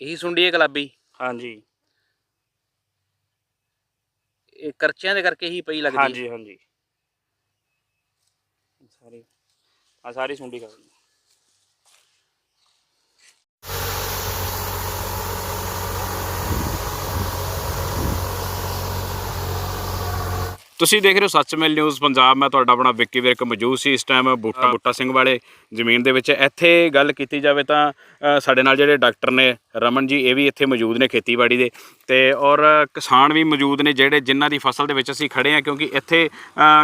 ਇਹੀ ਸੁੰਡੀ ਹੈ ਗੁਲਾਬੀ? ਹਾਂਜੀ। ਇਹ ਕਰਚਿਆਂ ਦੇ ਕਰਕੇ ਹੀ ਪਈ ਲੱਗਦੀ ਹੈ? ਹਾਂਜੀ ਹਾਂਜੀ। ਸਾਰੀ ਆ ਸਾਰੀ ਸੁੰਡੀ ਕਰ ਤੁਸੀਂ ਦੇਖ ਰਹੇ ਹੋ ਸੱਚਮੇਲ ਨਿਊਜ਼ ਪੰਜਾਬ। ਮੈਂ ਤੁਹਾਡਾ ਆਪਣਾ ਵਿੱਕੀ ਵਿਰਕ ਮੌਜੂਦ ਸੀ ਇਸ ਟਾਈਮ ਬੂਟਾ ਬੂਟਾ ਸਿੰਘ ਵਾਲੇ ਜ਼ਮੀਨ ਦੇ ਵਿੱਚ। ਇੱਥੇ ਗੱਲ ਕੀਤੀ ਜਾਵੇ ਤਾਂ ਸਾਡੇ ਨਾਲ ਜਿਹੜੇ ਡਾਕਟਰ ਨੇ ਰਮਨ ਜੀ ਇਹ ਵੀ ਇੱਥੇ ਮੌਜੂਦ ਨੇ ਖੇਤੀਬਾੜੀ ਦੇ ਤੇ ਔਰ ਕਿਸਾਨ ਵੀ ਮੌਜੂਦ ਨੇ ਜਿਹੜੇ ਜਿਨ੍ਹਾਂ ਦੀ ਫਸਲ ਦੇ ਵਿੱਚ ਅਸੀਂ ਖੜੇ ਹਾਂ ਕਿਉਂਕਿ ਇੱਥੇ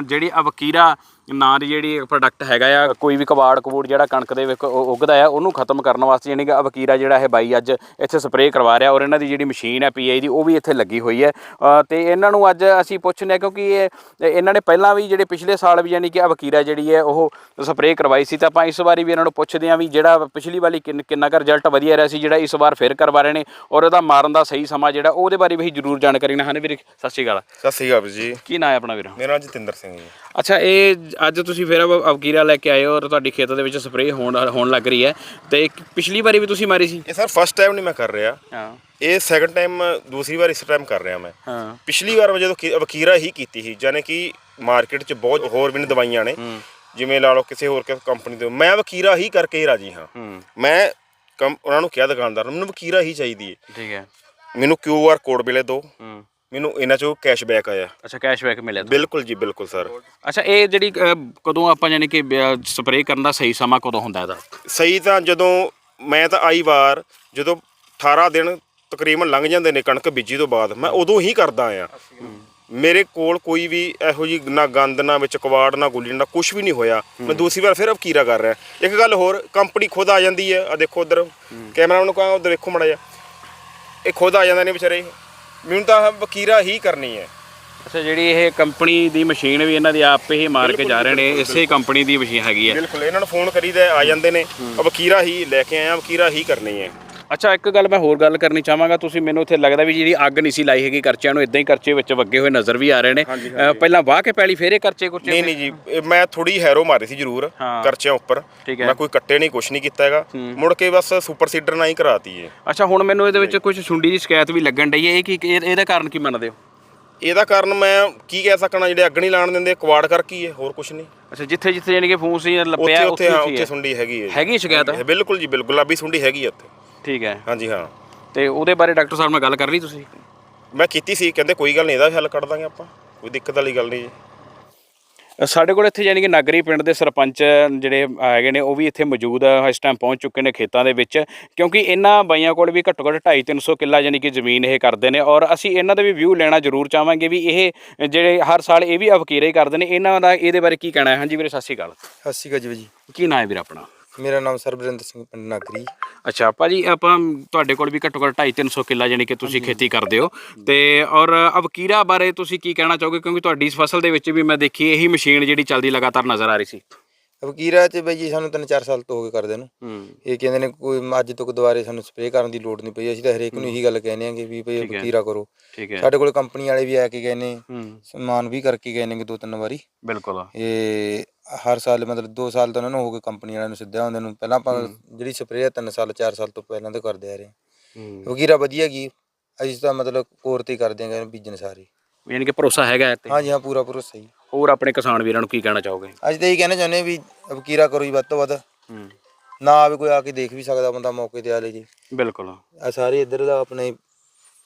ਜਿਹੜੀ ਅਵਕੀਰਾ ਨਾਂ ਦੀ ਜਿਹੜੀ ਪ੍ਰੋਡਕਟ ਹੈਗਾ ਆ ਕੋਈ ਵੀ ਕਬਾੜ ਕਬੂੜ ਜਿਹੜਾ ਕਣਕ ਦੇ ਵਿੱਚ ਉੱਗਦਾ ਆ ਉਹਨੂੰ ਖਤਮ ਕਰਨ ਵਾਸਤੇ ਯਾਨੀ ਕਿ ਅਵਕੀਰਾ ਜਿਹੜਾ ਇਹ ਬਾਈ ਅੱਜ ਇੱਥੇ ਸਪਰੇਅ ਕਰਵਾ ਰਿਹਾ ਔਰ ਇਹਨਾਂ ਦੀ ਜਿਹੜੀ ਮਸ਼ੀਨ ਹੈ ਪੀਆਈ ਦੀ ਉਹ ਵੀ ਇੱਥੇ ਲੱਗੀ ਹੋਈ ਹੈ। ਅ, ਤੇ ਇਹਨਾਂ ਨੂੰ ਅੱਜ ਅਸੀਂ ਪੁੱਛਨੇ ਕਿਉਂਕਿ ਇਹ ਇਹਨਾਂ ਨੇ ਪਹਿਲਾਂ ਵੀ ਜਿਹੜੇ ਪਿਛਲੇ ਸਾਲ ਵੀ ਯਾਨੀ ਕਿ ਅਵਕੀਰਾ ਜਿਹੜੀ ਹੈ ਉਹ ਸਪਰੇਅ ਕਰਵਾਈ ਸੀ ਤਾਂ ਆਪਾਂ ਇਸ ਵਾਰੀ ਵੀ ਇਹਨਾਂ ਨੂੰ ਪੁੱਛਦੇ ਹਾਂ ਵੀ ਜਿਹੜਾ ਪਿਛਲੀ ਵਾਰੀ ਕਿੰਨਾ ਕੁ ਰਿਜ਼ਲਟ ਵਧੀਆ ਰਿਹਾ ਸੀ ਜਿਹੜਾ ਇਸ ਵਾਰ ਫਿਰ ਕਰਵਾ ਰਹੇ ਨੇ ਔਰ ਉਹਦਾ ਮਾਰਨ ਦਾ ਸਹੀ ਸਮਾਂ ਜਿਹੜਾ ਉਹਦੇ ਬਾਰੇ ਵੀ ਜ਼ਰੂਰ ਜਾਣਕਾਰੀ ਨਾ ਹਨ ਵੀਰ ਸਤਿ ਸ਼੍ਰੀ ਅਕਾਲ। ਸਤਿ ਸ਼੍ਰੀ ਅਕਾਲ ਜੀ। ਕੀ ਨਾਂ ਹੈ ਆਪਣਾ ਵੀਰ? ਮੇਰਾ ਨਾਮ ਜਤਿੰਦਰ ਸਿੰਘ ਜੀ। ਅੱਛਾ ਇਹ ਅੱਜ ਤੁਸੀਂ ਫਿਰ ਅਵ- ਅਵਕੀਰਾ ਲੈ ਕੇ ਆਏ ਹੋ ਔਰ ਤੁਹਾਡੀ ਖੇਤ ਦੇ ਵਿੱਚ ਸਪਰੇਅ ਹੋਣ ਹੋਣ ਲੱਗ ਰਹੀ ਹੈ ਤੇ ਪਿਛਲੀ ਵਾਰੀ ਵੀ ਤੁਸੀਂ ਮਾਰੀ ਸੀ? ਇਹ ਸਰ ਫਸਟ ਟਾਈਮ ਨਹੀਂ ਮੈਂ ਕਰ ਰਿਹਾ। ਹਾਂ। ਇਹ ਸੈਕੰਡ ਟਾਈਮ ਦੂਸਰੀ ਵਾਰ ਇਸ ਟਾਈਮ ਕਰ ਰਿਹਾ ਮੈਂ। ਹਾਂ। ਪਿਛਲੀ ਵਾਰ ਮੈਂ ਜਦੋਂ ਵਕੀਰਾ ਹੀ ਕੀਤੀ ਸੀ ਜਾਨੇ ਕਿ ਮਾਰਕੀਟ 'ਚ ਬਹੁਤ ਹੋਰ ਵੀ ਨੇ ਦਵਾਈਆਂ ਨੇ। ਜਿਵੇਂ ਲਾ ਲਓ ਕਿਸੇ ਹੋਰ ਕੰਪਨੀ ਤੋਂ। ਮੈਂ ਵਕੀਰਾ ਹੀ ਕਰਕੇ ਹੀ ਰਾਜੀ ਹੂੰ। ਮੈਂ ਕੰਮ ਉਹਨਾਂ ਨੂੰ ਕਿਹਾ ਦੁਕਾਨਦਾਰ ਨੂੰ ਮੈਨੂੰ ਵਕੀਰਾ ਹੀ ਚਾਹੀਦੀ ਹੈ ਠੀਕ ਹੈ। ਮੈਨੂੰ ਕਿਊ ਆਰ ਕੋਡ ਮਿਲੇ ਦੋ। ਹੂੰ। ਮੈਨੂੰ ਇਹਨਾਂ 'ਚੋਂ ਕੈਸ਼ਬੈਕ ਆਇਆ। ਅੱਛਾ ਕੈਸ਼ਬੈਕ ਮਿਲਿਆ ਤੁਹਾਨੂੰ। ਬਿਲਕੁਲ ਜੀ ਬਿਲਕੁਲ ਸਰ। ਅੱਛਾ ਇਹ ਜਿਹੜੀ ਅ, ਕਦੋਂ ਆਪਾਂ ਯਾਨੀ ਕਿ ਸਪਰੇਅ ਕਰਨ ਦਾ ਸਹੀ ਸਮਾਂ ਕਦੋਂ ਹੁੰਦਾ ਇਹਦਾ? ਸਹੀ ਤਾਂ ਜਦੋਂ ਮੈਂ ਤਾਂ ਆਈ ਵਾਰ ਜਦੋਂ 18 ਦਿਨ ਤਕਰੀਬਨ ਲੰਘ ਜਾਂਦੇ ਨੇ ਕਣਕ ਬੀਜੀ ਤੋਂ ਬਾਅਦ ਮੈਂ ਉਦੋਂ ਹੀ ਕਰਦਾ ਆ ਮੇਰੇ ਕੋਲ ਕੋਈ ਵੀ ਇਹੋ ਜੀ ਨਾ ਗੰਦ ਨਾ ਵਿੱਚ ਕਵਾੜ ਨਾ ਗੁੱਲੀ ਨਾ ਕੁਝ ਵੀ ਨਹੀਂ ਹੋਇਆ। ਮੈਂ ਦੂਸਰੀ ਵਾਰ ਫਿਰ ਵਕੀਰਾ ਕਰ ਰਿਹਾ। ਇੱਕ ਗੱਲ ਹੋਰ ਕੰਪਨੀ ਖੁਦ ਆ ਜਾਂਦੀ ਹੈ। ਆ ਦੇਖੋ ਉਧਰ ਕੈਮਰਾ ਨੂੰ ਕਹਾਂ ਉਧਰ ਦੇਖੋ ਮੜਾ ਜਾ ਇਹ ਖੁਦ ਆ ਜਾਂਦੇ ਨੇ ਵਿਚਾਰੇ। ਮੈਨੂੰ ਤਾਂ ਵਕੀਰਾ ਹੀ ਕਰਨੀ ਹੈ। ਅੱਛਾ ਜਿਹੜੀ ਇਹ ਕੰਪਨੀ ਦੀ ਮਸ਼ੀਨ ਵੀ ਇਹਨਾਂ ਦੀ ਆਪੇ ਹੀ ਮਾਰ ਕੇ ਜਾ ਰਹੇ ਨੇ ਇਸੇ ਕੰਪਨੀ ਦੀ ਮਸ਼ੀਨ ਹੈਗੀ ਹੈ। ਬਿਲਕੁਲ ਇਹਨਾਂ ਨੂੰ ਫੋਨ ਕਰੀਦਾ ਆ ਜਾਂਦੇ ਨੇ। ਵਕੀਰਾ ਹੀ ਲੈ ਕੇ ਆਇਆ ਵਕੀਰਾ ਹੀ ਕਰਨੀ ਹੈ। ਅੱਛਾ ਇੱਕ ਗੱਲ ਮੈਂ ਹੋਰ ਗੱਲ ਕਰਨੀ ਚਾਹਾਂਗਾ। ਤੁਸੀਂ ਮੈਨੂੰ ਇੱਥੇ ਲੱਗਦਾ ਵੀ ਜਿਹੜੀ ਅੱਗ ਨਹੀਂ ਸੀ ਲਾਈ ਹੈਗੀ ਕਰਚਿਆਂ ਨੂੰ ਇਦਾਂ ਹੀ ਕਰਚੇ ਵਿੱਚ ਵੱਗੇ ਹੋਏ ਨਜ਼ਰ ਵੀ ਆ ਰਹੇ ਨੇ। ਅ, ਪਹਿਲਾਂ ਵਾਹ ਕੇ ਪੈਲੀ ਫੇਰੇ ਕਰਚੇ ਕੁਰਚੇ ਨਹੀਂ ਨਹੀਂ ਜੀ ਇਹ ਮੈਂ ਥੋੜੀ ਹੈਰੋ ਮਾਰੀ ਸੀ ਜ਼ਰੂਰ ਹਾਂ। ਕਰਚਿਆਂ ਉੱਪਰ। ਠੀਕ ਹੈ। ਮੈਂ ਕੋਈ ਕੱਟੇ ਨਹੀਂ ਕੁਛ ਨਹੀਂ ਕੀਤਾ ਹੈਗਾ। ਮੁੜ ਕੇ ਬਸ ਸੁਪਰ ਸੀਡਰ ਨਾਲ ਹੀ ਕਰਾਤੀ ਏ ਅੱਛਾ ਹੁਣ ਮੈਨੂੰ ਇਹਦੇ ਵਿੱਚ ਕੁਝ ਸੁੰਡੀ ਦੀ ਸ਼ਿਕਾਇਤ ਵੀ ਲੱਗਣ ਡਈ ਹੈ। ਇਹ ਕੀ ਇਹ- ਇਹਦਾ ਕਾਰਨ ਕੀ ਮੰਨਦੇ ਹੋ? ਇਹਦਾ ਕਾਰਨ ਮੈਂ ਕੀ ਕਹਿ ਸਕਣਾ ਜਿਹੜੇ ਅੱਗ ਨਹੀਂ ਲਾਣ ਦਿੰਦੇ ਕਵਾੜ ਕਰਕੇ ਹੀ ਹੈ ਹੋਰ ਕੁਛ ਨਹੀਂ। ਅੱਛਾ ਜਿੱਥੇ ਜਿੱਥੇ ਯਾਨੀ ਕਿ ਫੂਸ ਹੀ ਲੱਪਿਆ ਉੱਥੇ ਹੀ ਉੱਥੇ। ਸੁੰਡੀ ਹੈਗੀ ਜੀ। ਹੈਗੀ ਸ਼ਿਕਾਇਤ? ਇਹ ਬਿਲਕੁਲ ਜੀ ਬਿਲਕੁਲ। ਗੁਲਾਬੀ ਸੁੰਡੀ ਹੈਗੀ ਹੈ ਉੱਥੇ। ਠੀਕ ਹੈ। ਹਾਂਜੀ ਹਾਂ। ਤੇ ਉਹਦੇ ਬਾਰੇ ਡਾਕਟਰ ਸਾਹਿਬ ਨਾਲ ਗੱਲ ਕਰ ਲਈ ਤੁਸੀਂ? ਮੈਂ ਕੀਤੀ ਸੀ ਕਹਿੰਦੇ ਕੋਈ ਗੱਲ ਨਹੀਂ ਇਹਦਾ ਵੀ ਹੱਲ ਕੱਢ ਦਾਂਗੇ ਆਪਾਂ। ਕੋਈ ਦਿੱਕਤ ਵਾਲੀ ਗੱਲ ਨਹੀਂ ਜੀ। ਸਾਡੇ ਕੋਲ ਇੱਥੇ ਯਾਨੀ ਕਿ ਨਾਗਰੀ ਪਿੰਡ ਦੇ ਸਰਪੰਚ ਜਿਹੜੇ ਹੈਗੇ ਨੇ ਉਹ ਵੀ ਇੱਥੇ ਮੌਜੂਦ ਆ ਇਸ ਟਾਈਮ ਪਹੁੰਚ ਚੁੱਕੇ ਨੇ ਖੇਤਾਂ ਦੇ ਵਿੱਚ। ਕਿਉਂਕਿ ਇਹਨਾਂ ਬਾਈਆਂ ਕੋਲ ਵੀ ਘੱਟੋ ਘੱਟ 2.5 300 ਕਿੱਲਾ ਯਾਨੀ ਕਿ ਜ਼ਮੀਨ ਇਹ ਕਰਦੇ ਨੇ ਔਰ ਅਸੀਂ ਇਹਨਾਂ ਦਾ ਵੀ ਵਿਊ ਲੈਣਾ ਜ਼ਰੂਰ ਚਾਹਾਂਗੇ ਵੀ ਇਹ ਜਿਹੜੇ ਹਰ ਸਾਲ ਇਹ ਵੀ ਅਵਕੀਰੇ ਕਰਦੇ ਨੇ। ਇਹਨਾਂ ਦਾ ਇਹਦੇ ਬਾਰੇ ਕੀ ਕਹਿਣਾ ਹੈ? ਹਾਂਜੀ ਵੀਰੇ ਸਤਿ ਸ਼੍ਰੀ ਅਕਾਲ। ਸਤਿ ਸ਼੍ਰੀ ਅਕਾਲ ਜੀ। ਕੀ ਨਾਂ ਹੈ ਵੀਰ ਆਪਣਾ? ਮੇਰਾ ਨਾਮ ਸਰਬਰਿੰਦਰ ਸਿੰਘ ਪਿੰਡ ਨਾਗਰੀ। ਅੱਛਾ ਭਾਜੀ ਆਪਾਂ ਤੁਹਾਡੇ ਕੋਲ ਵੀ ਘੱਟੋ ਘੱਟ 2.5 300 ਕਿੱਲਾ ਯਾਨੀ ਕਿ ਤੁਸੀਂ ਖੇਤੀ ਕਰਦੇ ਹੋ। ਤੇ ਔਰ ਅਵਕੀਰਾ ਬਾਰੇ ਤੁਸੀਂ ਕੀ ਕਹਿਣਾ ਚਾਹੋਗੇ? ਕਿਉਂਕਿ ਤੁਹਾਡੀ ਇਸ ਫਸਲ ਦੇ ਵਿੱਚ ਵੀ ਮੈਂ ਦੇਖੀ ਇਹੀ ਮਸ਼ੀਨ ਜਿਹੜੀ ਚੱਲਦੀ ਲਗਾਤਾਰ ਨਜ਼ਰ ਆ ਰਹੀ ਸੀ। ਵਕੀਰਾ ਚ ਬਈ ਜੀ ਸਾਨੂੰ ਤਿੰਨ ਚਾਰ ਸਾਲ ਤੋਂ ਹੋ ਗਏ ਕਰਦੇ ਨੂੰ। ਹੂੰ। ਇਹ ਕਹਿੰਦੇ ਨੇ ਕੋਈ ਅੱਜ ਤੋਂ ਦੁਬਾਰੇ ਸਾਨੂੰ ਸਪਰੇਅ ਕਰਨ ਦੀ ਲੋੜ ਨਹੀਂ ਪਈ। ਅਸੀਂ ਤਾਂ ਹਰੇਕ ਨੂੰ ਇਹੀ ਗੱਲ ਕਹਿੰਦੇ ਆਂਗੇ ਵੀ ਭਈ ਹੈ। ਵਕੀਰਾ ਕਰੋ। ਹੈ। ਸਾਡੇ ਕੋਲ ਕੰਪਨੀ ਵਾਲੇ ਵੀ ਆ ਕੇ ਗਏ ਨੇ ਹੂੰ। ਸਮਾਨ ਵੀ ਕਰਕੇ ਗਏ ਨੇ ਦੋ ਤਿੰਨ ਵਾਰੀ। ਬਿਲਕੁਲ। ਇਹ ਹਰ ਸਾਲ ਮਤਲਬ 2 ਸਾਲ ਤਾਂ ਉਹਨਾਂ ਨੂੰ ਹੋ ਗਏ ਕੰਪਨੀ ਵਾਲਿਆਂ ਨੂੰ ਸਿੱਧਿਆ ਹੁੰਦੇ ਨੂੰ। ਪਹਿਲਾਂ ਆਪਾਂ ਜਿਹੜੀ ਸਪਰੇਅ ਆ 3 ਸਾਲ 4 ਸਾਲ ਤੋਂ ਪਹਿਲਾਂ ਤੋਂ ਕਰਦੇ ਆ ਰਹੇ ਹੂੰ। ਵਕੀਰਾ ਵਧੀਆ ਗਈ ਅਸੀਂ ਤਾਂ ਮਤਲਬ ਕੋਰ ਤੇ ਹੀ ਕਰਦੇ ਆਂਗੇ ਬੀਜਣ ਸਾਰੀ ਯਾਨੀ ਕਿ ਭਰੋਸਾ ਹੈਗਾ ਹੈ ਤੇ ਹਾਂਜੀ ਹਾਂ ਪੂਰਾ ਪੂਰਾ ਸਹੀ ਹੋਰ ਆਪਣੇ ਕਿਸਾਨ ਵੀਰਾਂ ਨੂੰ ਕੀ ਕਹਿਣਾ ਚਾਹੋਗੇ? ਅੱਜ ਤਾਂ ਇਹ ਕਹਿਣਾ ਚਾਹੁੰਦੇ ਹਾਂ ਵੀ ਵਕੀਰਾ ਕਰੋ ਜੀ ਵੱਧ ਤੋਂ ਵੱਧ। ਹੂੰ। ਨਾ ਆਵੇ ਕੋਈ ਆ ਕੇ ਦੇਖ ਵੀ ਸਕਦਾ ਬੰਦਾ ਮੌਕੇ ਤੇ ਆ ਲੈ ਜੀ। ਬਿਲਕੁਲ। ਆ ਸਾਰੇ ਇੱਧਰ ਦਾ ਆਪਣੇ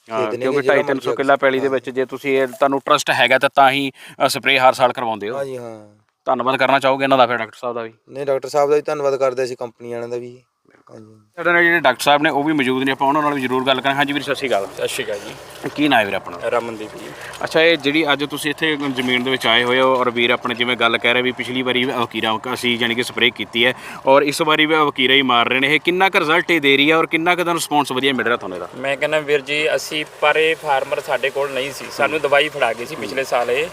ਹਾਂ ਖੇਤ ਨੇ ਕਿਉਂਕਿ ਜਿਹੜਾ 2.5 300 ਮਰਜ਼ੀ ਕਿੱਲਾ ਪੈਲੀ ਦੇ ਵਿੱਚ ਜੇ ਤੁਸੀਂ ਇਹ ਤੁਹਾਨੂੰ ਟਰਸਟ ਹੈਗਾ ਤਾਂ ਤਾਂ ਹੀ ਸਪਰੇਅ ਹਰ ਸਾਲ ਕਰਵਾਉਂਦੇ ਹੋ। ਹਾਂਜੀ ਹਾਂ। ਧੰਨਵਾਦ ਕਰਨਾ ਚਾਹੋਗੇ ਇਹਨਾਂ ਦਾ ਫਿਰ ਡਾਕਟਰ ਸਾਹਿਬ ਦਾ ਵੀ? ਨਹੀਂ ਡਾਕਟਰ ਸਾਹਿਬ ਦਾ ਵੀ ਧੰਨਵਾਦ ਕਰਦੇ ਅਸੀਂ ਕੰਪਨੀ ਵਾਲਿਆਂ ਦਾ ਵੀ। ਸਾਡੇ ਨਾਲ ਜਿਹੜੇ ਡਾਕਟਰ ਸਾਹਿਬ ਨੇ ਉਹ ਵੀ ਮੌਜੂਦ ਨੇ ਆਪਾਂ ਉਹਨਾਂ ਨਾਲ ਵੀ ਜ਼ਰੂਰ ਗੱਲ ਕਰਾਂਗੇ। ਹਾਂਜੀ ਵੀਰ ਸਤਿ ਸ਼੍ਰੀ ਅਕਾਲ। ਸਤਿ ਸ਼੍ਰੀ ਅਕਾਲ ਜੀ। ਕੀ ਨਾਂ ਹੈ ਵੀਰ ਆਪਣਾ? ਰਮਨਦੀਪ ਜੀ। ਅੱਛਾ ਇਹ ਜਿਹੜੀ ਅੱਜ ਤੁਸੀਂ ਇੱਥੇ ਜ਼ਮੀਨ ਦੇ ਵਿੱਚ ਆਏ ਹੋਏ ਹੋ ਔਰ ਵੀਰ ਆਪਣੇ ਜਿਵੇਂ ਗੱਲ ਕਹਿ ਰਹੇ ਵੀ ਪਿਛਲੀ ਵਾਰੀ ਵਕੀਰਾ ਅਸੀਂ ਯਾਨੀ ਕਿ ਸਪਰੇਅ ਕੀਤੀ ਹੈ ਔਰ ਇਸ ਵਾਰੀ ਵੀ ਵਕੀਰਾ ਹੀ ਮਾਰ ਰਹੇ ਨੇ। ਇਹ ਕਿੰਨਾ ਕੁ ਰਿਜ਼ਲਟ ਇਹ ਦੇ ਰਹੀ ਹੈ ਔਰ ਕਿੰਨਾ ਕੁ ਦਾ ਰਿਸਪੌਂਸ ਵਧੀਆ ਮਿਲ ਰਿਹਾ ਤੁਹਾਨੂੰ ਇਹਦਾ? ਮੈਂ ਕਹਿੰਦਾ ਵੀਰ ਜੀ ਅਸੀਂ ਪਰ ਇਹ ਫਾਰਮਰ ਸਾਡੇ ਕੋਲ ਨਹੀਂ ਸੀ। ਸਾਨੂੰ ਦਵਾਈ ਫੜਾ ਗਈ ਸੀ ਪਿਛਲੇ ਸਾਲ ਇਹ।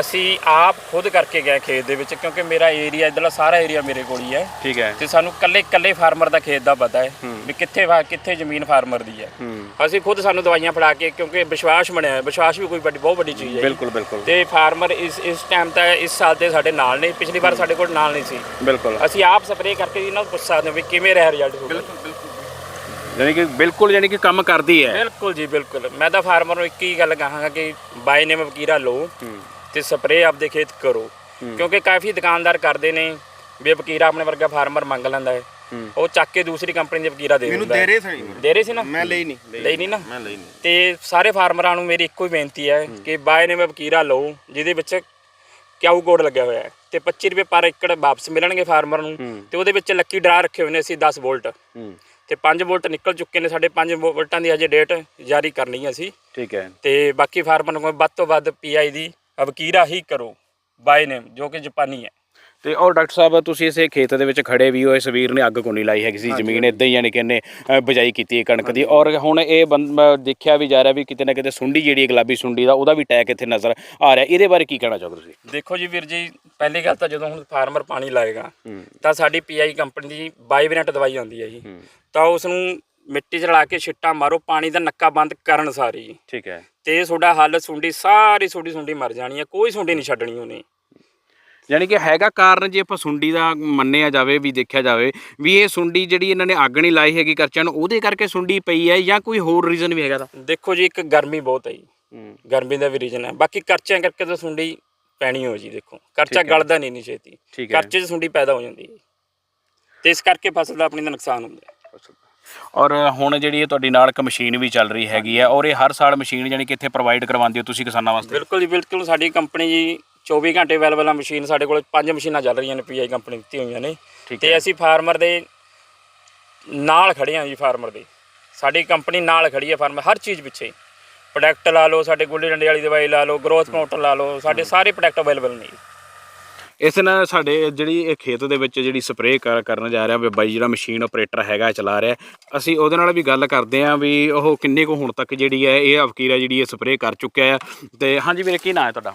ਅਸੀਂ ਆਪ ਖੁਦ ਕਰਕੇ ਗਏ ਖੇਤ ਦੇ ਵਿੱਚ ਕਿਉਂਕਿ ਮੇਰਾ ਏਰੀਆ ਇਧਰਲਾ ਸਾਰਾ ਏਰੀਆ ਮੇਰੇ ਕੋਲ ਹੀ ਹੈ। ਠੀਕ ਹੈ। ਤੇ ਸਾਨੂੰ ਕੱਲੇ ਕੱਲੇ ਫਾਰਮਰ ਦਾ ਖੇਤ ਦਾ ਪਤਾ ਹੈ ਵੀ ਕਿੱਥੇ ਵਾ ਕਿੱਥੇ ਜ਼ਮੀਨ ਫਾਰਮਰ ਦੀ ਹੈ। ਅਸੀਂ ਖੁਦ ਸਾਨੂੰ ਦਵਾਈਆਂ ਫੜਾ ਕੇ ਕਿਉਂਕਿ ਵਿਸ਼ਵਾਸ ਬਣਿਆ ਹੈ ਵਿਸ਼ਵਾਸ ਵੀ ਕੋਈ ਵੱਡੀ ਬਹੁਤ ਵੱਡੀ ਚੀਜ਼ ਹੈ। ਬਿਲਕੁਲ ਬਿਲਕੁਲ। ਤੇ ਫਾਰਮਰ ਇਸ ਇਸ ਟਾਈਮ ਤਾਂ ਇਸ ਸਾਲ ਤੇ ਸਾਡੇ ਨਾਲ ਨੇ ਪਿਛਲੀ ਵਾਰ ਸਾਡੇ ਕੋਲ ਨਾਲ ਨਹੀਂ ਸੀ। ਬਿਲਕੁਲ। ਅਸੀਂ ਆਪ ਸਪਰੇਅ ਕਰਕੇ ਇਹਨਾਂ ਨੂੰ ਪੁੱਛ ਸਕਦੇ ਹਾਂ ਵੀ ਕਿਵੇਂ ਰਿਹਾ ਰਿਜ਼ਲਟ ਹੋਊਗਾ ਯਾਨੀ ਕਿ ਬਿਲਕੁਲ ਯਾਨੀ ਕਿ ਕੰਮ ਕਰਦੀ ਹੈ। ਬਿਲਕੁਲ ਜੀ ਬਿਲਕੁਲ। ਮੈਂ ਤਾਂ ਫਾਰਮਰ ਨੂੰ ਇੱਕ ਹੀ ਗੱਲ ਕਹਾਂਗਾ ਕਿ ਬਾਈ ਨੇਮ ਵਕੀਰਾ ਲਓ ਤੇ ਸਪਰੇਅ ਆਪਦੇ ਖੇਤ ਕਰੋ। ਕਿਉਂਕਿ ਕਾਫੀ ਦੁਕਾਨਦਾਰ ਕਰਦੇ ਨੇ ਵੀ ਵਕੀਰਾ ਆਪਣੇ ਵਰਗਾ ਫਾਰਮਰ ਮੰਗ ਲੈਂਦਾ ਹੈ। ਉਹ ਚੱਕ ਕੇ ਦੂਸਰੀ ਕੰਪਨੀ ਦੇ ਵਕੀਰਾ ਦੇ ਮੈਨੂੰ ਦਿੰਦਾ ਹੈ। ਦੇ ਰਹੇ ਸਣੀ ਦੇ ਰਹੇ ਸੀ ਨਾ? ਮੈਂ ਲਈ ਨਹੀਂ। ਲਈ ਨਹੀਂ ਨਾ? ਮੈਂ ਲਈ ਨਹੀਂ। ਤੇ ਸਾਰੇ ਫਾਰਮਰਾਂ ਨੂੰ ਮੇਰੀ ਇੱਕੋ ਹੀ ਬੇਨਤੀ ਹੈ ਕਿ ਬਾਏ ਨੇਮ ਵਕੀਰਾ ਲਓ ਜਿਹਦੇ ਵਿੱਚ ਕਿਆਊ ਕੋਡ ਲੱਗਿਆ ਹੋਇਆ ਹੈ। ਤੇ 25 ਰੁਪਏ ਪਰ ਏਕੜ ਵਾਪਸ ਮਿਲਣਗੇ ਫਾਰਮਰ ਨੂੰ। ਤੇ ਉਹਦੇ ਵਿੱਚ ਲੱਕੀ ਡਰਾ ਰੱਖੇ ਹੋਏ ਨੇ ਅਸੀਂ 10 ਵੋਲਟ ਤੇ 5 ਵੋਲਟ ਨਿਕਲ ਚੁੱਕੇ ਨੇ ਸਾਡੇ 5 ਵੋਲਟਾਂ ਦੀ ਅਜੇ ਡੇਟ ਜਾਰੀ ਕਰਨੀ ਹੈ ਅਸੀਂ। ਠੀਕ ਹੈ। ਤੇ ਬਾਕੀ ਫਾਰਮਰ ਨੂੰ ਵੱਧ ਤੋਂ ਵੱਧ ਪੀਆਈ ਦੀ ਵਕੀਰਾ ਹੀ ਕਰੋ ਬਾਏ ਨੇਮ ਜੋ ਕਿ ਜਾਪਾਨੀ ਹੈ। ਤੇ ਔਰ ਡਾਕਟਰ ਸਾਹਿਬ ਤੁਸੀਂ ਇਸੇ ਖੇਤ ਦੇ ਵਿੱਚ ਖੜੇ ਵੀ ਹੋ ਇਸ ਵੀਰ ਨੇ ਅੱਗ ਕੋ ਨਹੀਂ ਲਾਈ ਹੈਗੀ ਸੀ ਜ਼ਮੀਨ ਇਦਾਂ ਹੀ ਯਾਨੀ ਕਿ ਇਹਨੇ ਬਿਜਾਈ ਕੀਤੀ ਹੈ ਕਣਕ ਦੀ। ਔਰ ਹੁਣ ਇਹ ਦੇਖਿਆ ਵੀ ਜਾ ਰਿਹਾ ਵੀ ਕਿਤੇ ਨਾ ਕਿਤੇ ਸੁੰਡੀ ਜਿਹੜੀ ਹੈ ਗੁਲਾਬੀ ਸੁੰਡੀ ਦਾ ਉਹਦਾ ਵੀ ਟੈਗ ਇੱਥੇ ਨਜ਼ਰ ਆ ਰਿਹਾ। ਇਹਦੇ ਬਾਰੇ ਕੀ ਕਹਿਣਾ ਚਾਹੋਗੇ ਤੁਸੀਂ? ਦੇਖੋ ਜੀ ਵੀਰ ਜੀ ਪਹਿਲੀ ਗੱਲ ਤਾਂ ਜਦੋਂ ਹੁਣ ਫਾਰਮਰ ਪਾਣੀ ਲਾਏਗਾ ਤਾਂ ਸਾਡੀ ਪੀਆਈ ਕੰਪਨੀ ਦੀ ਬਾਈਵਰੈਂਟ ਦਵਾਈ ਆਉਂਦੀ ਹੈ ਜੀ। ਤਾਂ ਉਸ ਨੂੰ ਮਿੱਟੀ 'ਚ ਰਲਾ ਕੇ ਛਿੱਟਾਂ ਮਾਰੋ ਪਾਣੀ ਦਾ ਨੱਕਾ ਬੰਦ ਕਰਨ ਸਾਰੀ। ਠੀਕ ਹੈ। ਤੇ ਤੁਹਾਡਾ ਹੱਲ ਸੁੰਡੀ ਸਾਰੀ ਤੁਹਾਡੀ ਸੁੰਡੀ ਮਰ ਜਾਣੀ ਹੈ ਕੋਈ ਸੁੰਡੀ ਨਹੀਂ ਛੱਡਣੀ ਉਹਨੇ। ਯਾਨੀ ਕਿ ਹੈਗਾ ਕਾਰਨ ਜੇ ਆਪਾਂ ਸੁੰਡੀ ਦਾ ਮੰਨਿਆ ਜਾਵੇ ਵੀ ਦੇਖਿਆ ਜਾਵੇ ਵੀ ਇਹ ਸੁੰਡੀ ਜਿਹੜੀ ਇਹਨਾਂ ਨੇ ਅੱਗ ਨਹੀਂ ਲਾਈ ਹੈਗੀ ਕਰਚਾਂ ਨੂੰ ਉਹਦੇ ਕਰਕੇ ਸੁੰਡੀ ਪਈ ਹੈ ਜਾਂ ਕੋਈ ਹੋਰ ਰੀਜ਼ਨ ਵੀ ਹੈਗਾ ਦਾ ਦੇਖੋ ਜੀ ਇੱਕ ਗਰਮੀ ਬਹੁਤ ਹੈ ਜੀ। ਗਰਮੀ ਦਾ ਵੀ ਰੀਜਨ ਹੈ। ਬਾਕੀ ਕਰਚਿਆਂ ਕਰਕੇ ਤਾਂ ਸੁੰਡੀ ਪੈਣੀ ਹੋ ਜੀ ਦੇਖੋ। ਕਰਚਾ ਗਲਦਾ ਨਹੀਂ ਨੀ ਛੇਤੀ। ਕਰਚੇ 'ਚ ਸੁੰਡੀ ਪੈਦਾ ਹੋ ਜਾਂਦੀ ਹੈ ਤੇ ਇਸ ਕਰਕੇ ਫਸਲ ਦਾ ਆਪਣੀ ਦਾ ਨੁਕਸਾਨ ਹੁੰਦਾ ਹੈ। ਔਰ ਹੁਣ ਜਿਹੜੀ ਇਹ ਤੁਹਾਡੀ ਨਾਲ ਇੱਕ ਮਸ਼ੀਨ ਵੀ ਚੱਲ ਰਹੀ ਹੈਗੀ ਹੈ ਔਰ ਇਹ ਹਰ ਸਾਲ ਮਸ਼ੀਨ ਯਾਨੀ ਕਿ ਇੱਥੇ ਪ੍ਰੋਵਾਈਡ ਕਰਵਾਉਂਦੇ ਹੋ ਤੁਸੀਂ ਕਿਸਾਨਾਂ ਵਾਸਤੇ? ਬਿਲਕੁਲ ਜੀ ਬਿਲਕੁਲ। ਸਾਡੀ ਕੰਪਨੀ ਜੀ 24 ਘੰਟੇ ਅਵੇਲੇਬਲ ਆ ਮਸ਼ੀਨ ਸਾਡੇ ਕੋਲ ਪੰਜ ਮਸ਼ੀਨਾਂ ਚੱਲ ਰਹੀਆਂ ਨੇ ਪੀਆਈ ਕੰਪਨੀ ਦਿੱਤੀ ਹੋਈਆਂ ਨੇ। ਠੀਕ ਤੇ ਅਸੀਂ ਫਾਰਮਰ ਦੇ ਨਾਲ ਖੜੇ ਹਾਂ ਜੀ ਫਾਰਮਰ ਦੇ। ਸਾਡੀ ਕੰਪਨੀ ਨਾਲ ਖੜੀ ਹੈ ਫਾਰਮਰ ਹਰ ਚੀਜ਼ ਪਿੱਛੇ। ਪ੍ਰੋਡਕਟ ਲਾ ਲਓ ਸਾਡੇ ਗੁੱਲੀ ਡੰਡੇ ਵਾਲੀ ਦਵਾਈ ਲਾ ਲਓ ਗਰੋਥ ਪ੍ਰੋਮੋਟਰ ਲਾ ਲਓ ਸਾਡੇ ਸਾਰੇ ਪ੍ਰੋਡਕਟ ਅਵੇਲੇਬਲ ਨੇ। ਇਸ ਨਾਲ ਸਾਡੇ ਜਿਹੜੀ ਇਹ ਖੇਤ ਦੇ ਵਿੱਚ ਜਿਹੜੀ ਸਪਰੇਅ ਕਰ ਕਰਨ ਜਾ ਰਿਹਾ ਵੀ ਬਾਈ ਜਿਹੜਾ ਮਸ਼ੀਨ ਆਪਰੇਟਰ ਹੈਗਾ ਚਲਾ ਰਿਹਾ। ਅਸੀਂ ਉਹਦੇ ਨਾਲ ਵੀ ਗੱਲ ਕਰਦੇ ਆਂ ਵੀ ਉਹ ਕਿੰਨੇ ਕੁ ਹੁਣ ਤੱਕ ਜਿਹੜੀ ਹੈ ਇਹ ਅਵਕੀਰਾ ਜਿਹੜੀ ਹੈ ਸਪਰੇਅ ਕਰ ਚੁੱਕਿਆ ਹੈ ਤੇ ਹਾਂਜੀ ਵੀਰੇ ਕੀ ਨਾਂ ਹੈ ਤੁਹਾਡਾ?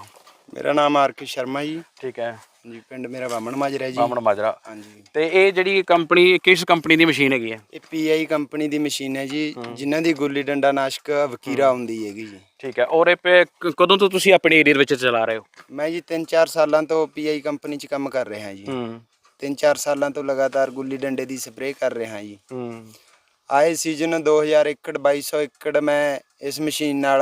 ਮੇਰਾ ਨਾਮ ਆਰਕੇ ਸ਼ਰਮਾ ਜੀ। ਠੀਕ ਹੈ। ਜੀ ਪਿੰਡ ਮੇਰਾ ਬਾਮਣ ਮਾਜਰਾ ਜੀ। ਬਾਮਣ ਮਾਜਰਾ। ਹਾਂਜੀ। ਤੇ ਇਹ ਜਿਹੜੀ ਕੰਪਨੀ ਕਿਸ ਕੰਪਨੀ ਦੀ ਮਸ਼ੀਨ ਹੈਗੀ ਹੈ? ਇਹ ਪੀਆਈ ਕੰਪਨੀ ਦੀ ਮਸ਼ੀਨ ਹੈ ਜੀ ਜਿਨ੍ਹਾਂ ਦੀ ਗੁੱਲੀ ਡੰਡਾ ਨਾਸ਼ਕ ਵਕੀਰਾ ਹੁੰਦੀ ਹੈਗੀ ਜੀ। ਠੀਕ ਹੈ। ਔਰ ਇਹ ਕਦੋਂ ਤੋਂ ਤੁਸੀਂ ਆਪਣੇ ਏਰੀਆ ਵਿੱਚ ਚਲਾ ਰਹੇ ਹੋ? ਮੈਂ ਜੀ 3-4 ਸਾਲਾਂ ਤੋਂ ਪੀਆਈ ਕੰਪਨੀ 'ਚ ਕੰਮ ਕਰ ਰਿਹਾ ਜੀ। ਹੂੰ। 3-4 ਸਾਲਾਂ ਤੋਂ ਲਗਾਤਾਰ ਗੁੱਲੀ ਡੰਡੇ ਦੀ ਸਪਰੇਅ ਕਰ ਰਿਹਾ ਜੀ। ਹੂੰ। ਆਏ ਸੀਜ਼ਨ 2000 ਏਕੜ 2200 ਏਕੜ ਮੈਂ ਇਸ ਮਸ਼ੀਨ ਨਾਲ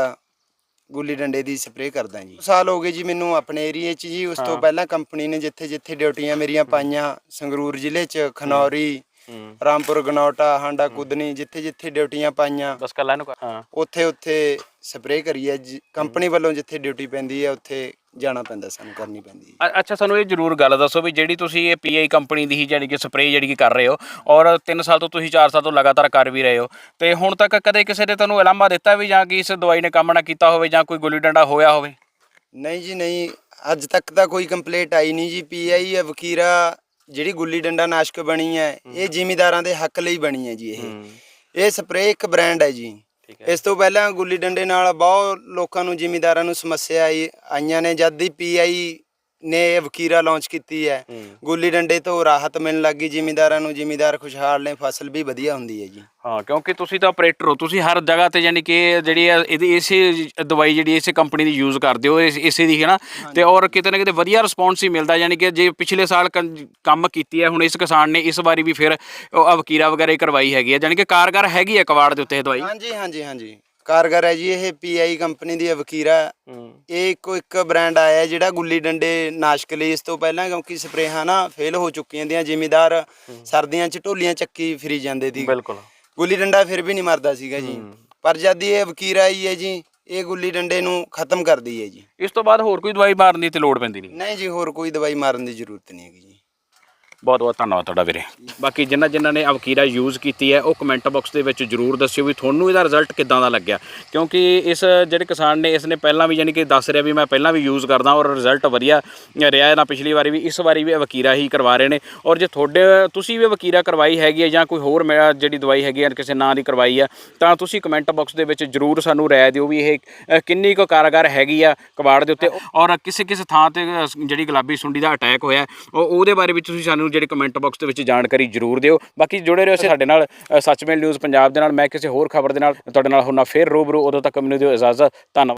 ਗੁੱਲੀ ਡੰਡੇ ਦੀ ਸਪਰੇਅ ਕਰਦਾ ਜੀ। ਸਾਲ ਹੋ ਗਏ ਜੀ ਮੈਨੂੰ ਆਪਣੇ ਏਰੀਏ 'ਚ ਜੀ ਉਸ ਤੋਂ ਪਹਿਲਾਂ ਕੰਪਨੀ ਨੇ ਜਿੱਥੇ ਜਿੱਥੇ ਡਿਊਟੀਆਂ ਮੇਰੀਆਂ ਪਾਈਆਂ ਸੰਗਰੂਰ ਜ਼ਿਲ੍ਹੇ 'ਚ ਖਨੌਰੀ ਰਾਮਪੁਰ ਗਨੌਟਾ ਹਾਂਡਾ ਕੁਦਨੀ ਜਿੱਥੇ ਜਿੱਥੇ ਡਿਊਟੀਆਂ ਪਾਈਆਂ। ਬਸ ਕੱਲਾ ਕਰ- ਹਾਂ। ਉੱਥੇ ਉੱਥੇ ਸਪਰੇਅ ਕਰੀ ਹੈ ਜੀ। ਕੰਪਨੀ ਵੱਲੋਂ ਜਿੱਥੇ ਡਿਊਟੀ ਪੈਂਦੀ ਹੈ ਉੱਥੇ ਜਾਣਾ ਪੈਂਦਾ ਸਾਨੂੰ ਕਰਨੀ ਪੈਂਦੀ ਹੈ। ਅ- ਅੱਛਾ ਸਾਨੂੰ ਇਹ ਜਰੂਰ ਗੱਲ ਦੱਸੋ ਵੀ ਜਿਹੜੀ ਤੁਸੀਂ ਇਹ ਪੀਆਈ ਕੰਪਨੀ ਦੀ ਹੀ ਜਿਹੜੀ ਕਿ ਸਪਰੇਅ ਜਿਹੜੀ ਕਿ ਕਰ ਰਹੇ ਹੋ ਔਰ 3 ਸਾਲ ਤੋਂ ਤੁਸੀਂ 4 ਸਾਲ ਤੋਂ ਲਗਾਤਾਰ ਕਰ ਵੀ ਰਹੇ ਹੋ ਤੇ ਹੁਣ ਤੱਕ ਕਦੇ ਕਿਸੇ ਨੇ ਤੁਹਾਨੂੰ ਇਲਾਮਾ ਦਿੱਤਾ ਵੀ ਜਾਂ ਕਿ ਇਸ ਦਵਾਈ ਨੇ ਕੰਮ ਨਾ ਕੀਤਾ ਹੋਵੇ ਜਾਂ ਕੋਈ ਗੁੱਲੀ ਡੰਡਾ ਹੋਇਆ ਹੋਵੇ? ਨਹੀਂ ਜੀ ਨਹੀਂ। ਅੱਜ ਤੱਕ ਤਾਂ ਕੋਈ ਕੰਪਲੇਂਟ ਆਈ ਨਹੀਂ ਜੀ। ਪੀਆਈ ਹੈ ਵਕੀਰਾ ਜਿਹੜੀ ਗੁੱਲੀ ਡੰਡਾ ਨਾਸ਼ਕ ਬਣੀ ਹੈ ਇਹ ਜ਼ਿਮੀਦਾਰਾਂ ਦੇ ਹੱਕ ਲਈ ਬਣੀ ਹੈ ਜੀ ਇਹ। ਇਹ ਸਪਰੇਅ ਇੱਕ ਬ੍ਰਾਂਡ ਹੈ ਜੀ। ਇਸ ਤੋਂ ਪਹਿਲਾਂ ਗੁੱਲੀ ਡੰਡੇ ਨਾਲ ਬਹੁਤ ਲੋਕਾਂ ਨੂੰ ਜ਼ਿਮੀਦਾਰਾਂ ਨੂੰ ਸਮੱਸਿਆ ਆਈ ਆਈਆਂ ਨੇ, ਜਦ ਦੀ ਪੀਆਈ ਨੇ ਵਕੀਰਾ ਲਾਂਚ ਕੀਤੀ ਹੈ। ਗੁੱਲੀ ਡੰਡੇ ਤੋਂ ਰਾਹਤ ਮਿਲਣ ਲੱਗੀ ਜ਼ਿਮੀਦਾਰਾਂ ਨੂੰ ਜ਼ਿਮੀਦਾਰ ਖੁਸ਼ਹਾਲ ਨੇ ਫਸਲ ਵੀ ਵਧੀਆ ਹੁੰਦੀ ਹੈ ਜੀ। ਹਾਂ ਕਿਉਂਕਿ ਤੁਸੀਂ ਤਾਂ ਆਪਰੇਟਰ ਹੋ ਤੁਸੀਂ ਹਰ ਜਗ੍ਹਾ ਤੇ ਯਾਨੀ ਕਿ ਜਿਹੜੀ ਇਹਦੀ ਇਸੇ ਦਵਾਈ ਜਿਹੜੀ ਇਸੇ ਕੰਪਨੀ ਦੀ ਯੂਜ਼ ਕਰਦੇ ਹੋ ਇਸ- ਦੀ ਹੈ ਨਾ ਤੇ ਔਰ ਕਿਤੇ ਨਾ ਕਿਤੇ ਵਧੀਆ ਰਿਸਪੌਂਸ ਹੀ ਮਿਲਦਾ ਯਾਨੀ ਕਿ ਜੇ ਪਿਛਲੇ ਸਾਲ ਕੰਮ ਕੀਤੀ ਹੈ ਹੁਣ ਇਸ ਕਿਸਾਨ ਨੇ ਇਸ ਵਾਰੀ ਵੀ ਫਿਰ ਵਕੀਰਾ ਵਗੈਰਾ ਕਰਵਾਈ ਹੈਗੀ ਹੈ ਯਾਨੀ ਕਿ ਕਾਰਗਰ ਹੈਗੀ ਹੈ ਕਵਾੜ ਦੇ ਉੱਤੇ ਇਹ ਦਵਾਈ? ਹਾਂਜੀ ਹਾਂਜੀ ਹਾਂਜੀ। ਕਾਰਗਰ ਹੈ ਜੀ ਇਹ ਪੀਆਈ ਕੰਪਨੀ ਦੀ ਵਕੀਰਾ ਇਹ ਇੱਕੋ ਇੱਕ ਬ੍ਰਾਂਡ ਆਇਆ ਜਿਹੜਾ ਗੁੱਲੀ ਡੰਡੇ ਨਾਸ਼ਕ ਲਈ ਇਸ ਤੋਂ ਪਹਿਲਾਂ ਕਿਉਂਕਿ ਸਪਰੇਹਾਂ ਨਾ ਫੇਲ ਹੋ ਚੁੱਕੀਆਂ ਦੀਆਂ ਜ਼ਿਮੀਦਾਰ ਸਰਦੀਆਂ 'ਚ ਢੋਲੀਆਂ ਚੱਕੀ ਫਿਰੀ ਜਾਂਦੇ ਸੀ। ਬਿਲਕੁਲ। ਗੁੱਲੀ ਡੰਡਾ ਫਿਰ ਵੀ ਨਹੀਂ ਮਰਦਾ ਸੀਗਾ ਜੀ। ਪਰ ਜਦ ਦੀ ਇਹ ਵਕੀਰਾ ਆਈ ਹੈ ਜੀ ਇਹ ਗੁੱਲੀ ਡੰਡੇ ਨੂੰ ਖਤਮ ਕਰਦੀ ਹੈ ਜੀ। ਇਸ ਤੋਂ ਬਾਅਦ ਹੋਰ ਕੋਈ ਦਵਾਈ ਮਾਰਨ ਦੀ ਤੇ ਲੋੜ ਪੈਂਦੀ ਨਹੀਂ। ਨਹੀਂ ਜੀ ਹੋਰ ਕੋਈ ਦਵਾਈ ਮਾਰਨ ਦੀ ਜ਼ਰੂਰਤ ਨਹੀਂ ਹੈਗੀ ਜੀ। ਬਹੁਤ ਬਹੁਤ ਧੰਨਵਾਦ ਤੁਹਾਡਾ ਵੀਰੇ। ਬਾਕੀ ਜਿਨ੍ਹਾਂ ਜਿਨ੍ਹਾਂ ਨੇ ਅਵਕੀਰਾ ਯੂਜ਼ ਕੀਤੀ ਹੈ, ਉਹ ਕਮੈਂਟ ਬਾਕਸ ਦੇ ਵਿੱਚ ਜਰੂਰ ਦੱਸਿਓ ਵੀ ਤੁਹਾਨੂੰ ਇਹਦਾ ਰਿਜ਼ਲਟ ਕਿੱਦਾਂ ਦਾ ਲੱਗਿਆ। ਕਿਉਂਕਿ ਇਸ ਜਿਹੜੇ ਕਿਸਾਨ ਨੇ, ਇਸ ਨੇ ਪਹਿਲਾਂ ਵੀ ਯਾਨੀ ਕਿ ਦੱਸ ਰਿਹਾ ਵੀ ਮੈਂ ਪਹਿਲਾਂ ਵੀ ਯੂਜ਼ ਕਰਦਾ ਔਰ ਰਿਜ਼ਲਟ ਵਧੀਆ ਰਿਹਾ ਨਾ ਪਿਛਲੀ ਵਾਰੀ ਵੀ, ਇਸ ਵਾਰੀ ਵੀ ਵਕੀਰਾ ਹੀ ਕਰਵਾ ਰਹੇ ਨੇ। ਔਰ ਜੇ ਤੁਹਾਡੇ, ਤੁਸੀਂ ਵੀ ਵਕੀਰਾ ਕਰਵਾਈ ਹੈਗੀ ਹੈ ਜਾਂ ਕੋਈ ਹੋਰ ਮੈਂ ਜਿਹੜੀ ਦਵਾਈ ਹੈਗੀ ਹੈ, ਕਿਸੇ ਨਾਂ ਦੀ ਕਰਵਾਈ ਆ ਤਾਂ ਤੁਸੀਂ ਕਮੈਂਟ ਬਾਕਸ ਦੇ ਵਿੱਚ ਜਰੂਰ ਸਾਨੂੰ ਰਾਏ ਦਿਓ ਵੀ ਇਹ ਕਿੰਨੀ ਕੁ ਕਾਰਗਰ ਹੈਗੀ ਆ ਕਬਾੜ ਦੇ ਉੱਤੇ। ਔਰ ਕਿਸੇ ਕਿਸੇ ਥਾਂ ਤੇ ਜਿਹੜੀ ਗੁਲਾਬੀ ਸੁੰਡੀ ਦਾ ਅਟੈਕ ਹੋਇਆ, ਉਹ ਉਹਦੇ ਬਾਰੇ ਵਿੱਚ ਤੁਸੀਂ ਸਾਨੂੰ ਜਿਹੜੇ ਕਮੈਂਟ ਬਾਕਸ ਦੇ ਵਿੱਚ ਜਾਣਕਾਰੀ ਜਰੂਰ ਦਿਓ। ਬਾਕੀ ਜੁੜੇ ਰਹੋ ਸਾਡੇ ਨਾਲ ਅ, ਸੱਚਮੇਲ ਨਿਊਜ਼ ਪੰਜਾਬ ਦੇ ਨਾਲ ਮੈਂ ਕਿਸੇ ਹੋਰ ਖਬਰ ਦੇ ਨਾਲ ਤੁਹਾਡੇ ਨਾਲ ਹੁਣਾ ਫੇਰ ਰੂਬਰੂ ਉਦੋਂ ਤੱਕ ਮੈਨੂੰ ਦਿਓ ਇਜਾਜ਼ਤ ਧੰਨਵਾਦ।